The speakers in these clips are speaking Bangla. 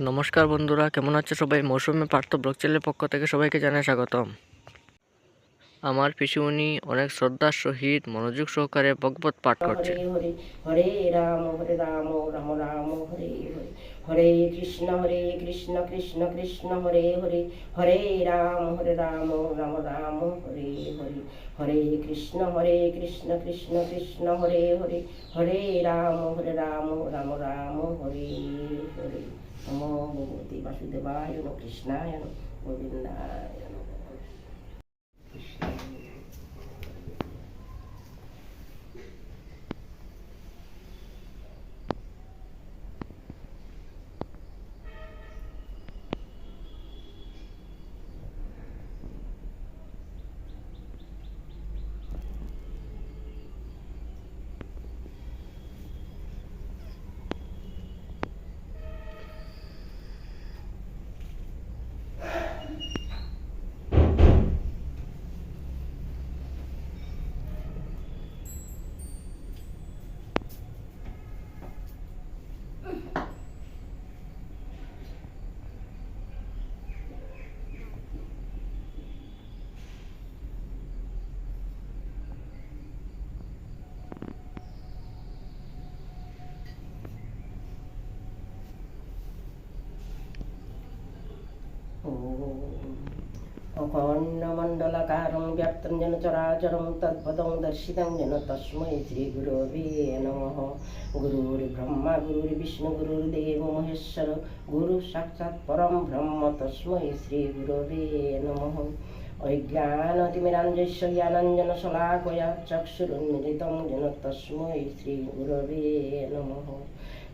নমস্কার বন্ধুরা, কেমন আছে সবাই? মৌসুমে পার্থ ব্লগ পক্ষ থেকে সবাইকে জানাই স্বাগতম। আমার পিসিমণি অনেক শ্রদ্ধার সহিত মনোযোগ সহকারে ভগবত পাঠ করছে। হরে রাম হরে রাম রাম রাম হরে। হরে কৃষ্ণ হরে কৃষ্ণ কৃষ্ণ কৃষ্ণ, হরে হরে। হরে রাম হরে রাম রাম রাম, হরে হরে। হরে কৃষ্ণ হরে কৃষ্ণ কৃষ্ণ কৃষ্ণ, হরে হরে। হরে রাম হরে রাম রাম রাম, হরে। ভগবতে বাসুদেবায় নমঃ मुखोन्नमण्डलकारं व्याप्तं येन चराचरं तद्पदं दर्शितं येन तस्मै श्रीगुरवे नमः गुरुर्ब्रह्मा गुरुर्विष्णु गुरुर्देवो महेश्वर गुरुः साक्षात् परं ब्रह्म तस्मै श्रीगुरवे नमः অজ্ঞানতিমিরাঞ্জস্য জ্ঞানঞ্জন শলাকয়া চক্ষুরুন্মিলিতং যেন তস্मै শ্রীগুরবে নমঃ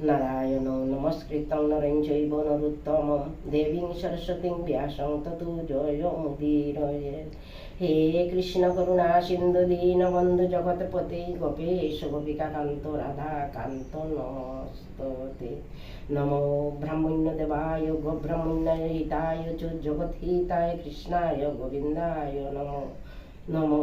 নারায়ণ নমস্কৃতং নরেন চৈব নরোত্তমম দেবীং সরস্বতীং ব্যাসং ততু জয়মুদীরয়ে হে কৃষ্ণ করুণা সিন্ধু দীনবন্ধু জগৎপতে গোপেশ গোপিকা কান্ত রাধা কান্ত নমস্ততে নমো ব্রাহ্মণ্য দেবায় গো ব্রাহ্মণ্য হিতায় চ জগৎহিতায় কৃষ্ণায় গোবিন্দায় নমো নমো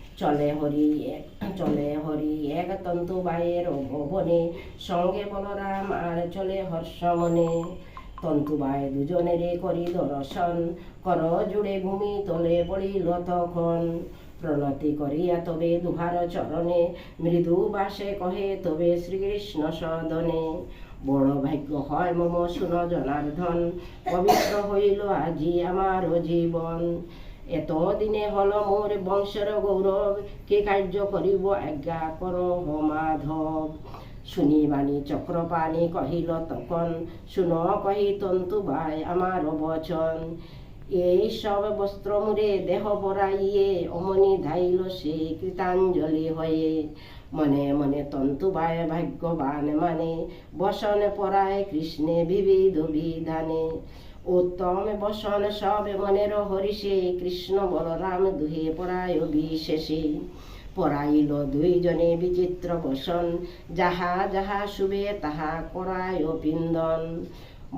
চলে হরি চলে হরি এক তন্তু বায়ের ভবনে, সঙ্গে বলরাম আর চলে হর্ষমনে। তন্তুবায় দুজনেরে করি দর্শন, কর জুড়ে ভূমি তলে পড়িল তখন, প্রণতি করিয়া তবে দুহার চরণে, মৃদু বাসে কহে তবে শ্রীকৃষ্ণ সদনে। বড় ভাগ্য হয় মম শুন জনার্দন পবিত্র হইল আজি আমার জীবন। এতদিনে হল মোর বংশের গৌরব, কে কার্য করিব আজ্ঞা কর মাধব শুনিবাণী চক্রপাণী কহিল তখন শুন কহি তন্তু ভাই আমার বচন। এই সব বস্ত্র মুরে দেহ পরাইয়ে অমনি ধাইল সে কৃতাঞ্জলি হয়ে। মনে মনে তন্তু বায় ভাগ্যবান মানে বসনে পরায় কৃষ্ণে বিবিধ বিধানে। উত্তম বসন সব মনের হরিষে, কৃষ্ণ বলরাম দুহে পরায় বিশেষে পরাইল দুইজনে বিচিত্র বসন যাহা যাহা শুবে তাহা করায় পিন্দন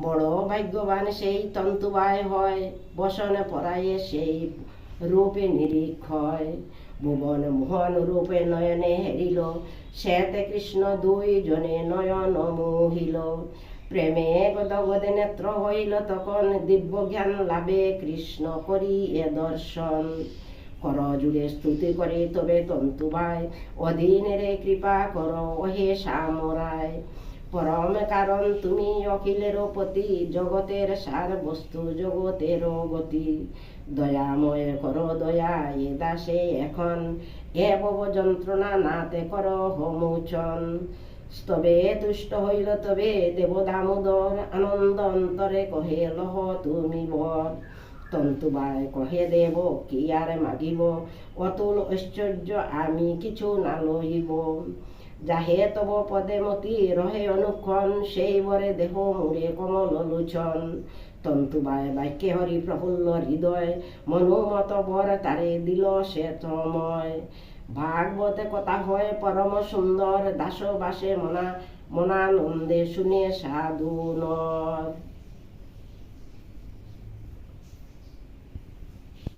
বড় ভাগ্যবান সেই তন্তুবায় হয়, বসন পরায়ে সেই রূপে নিরীক্ষয় ভুবন মোহন রূপে নয়নে হেরিল, শ্বেত কৃষ্ণ দুই জনে নয়ন মোহিল। প্রেমে গদগদে নেত্র হইল তখন দিব্য জ্ঞান লাভে কৃষ্ণ করি এ দর্শন। কর জুড়ে স্তুতি করে তবে তন্তু তন্তুবাই অধীনেরে কৃপা কর ওহে সামরায় পরম কারণ তুমি অখিলের পতি জগতের সার বস্তু জগতের গতি। দয়াময় কর দয়া এ দাসে এখন, এ বব যন্ত্রণা নাতে কর হোমোচন। স্তবে তুষ্ট হইল তবে দেব দামোদর আনন্দ অন্তরে কহে, লহ, তুমি বর। তন্তুবায় কহে, দেব, কি আর মাগিব? অতুল ঐশ্বর্য আমি কিছু না লইব যাহে তব পদে মতি রহে অনুক্ষণ, সেই বরে দেহ মুরে কমল লোচন তন্তুবায় বাক্যে হরি প্রফুল্ল হৃদয়, মনোমত বর তারে দিল সে তময়। ভাগবতে কথা হয় পরম সুন্দর দাসবাসে মনা মনানন্দে শুনে সাধু নর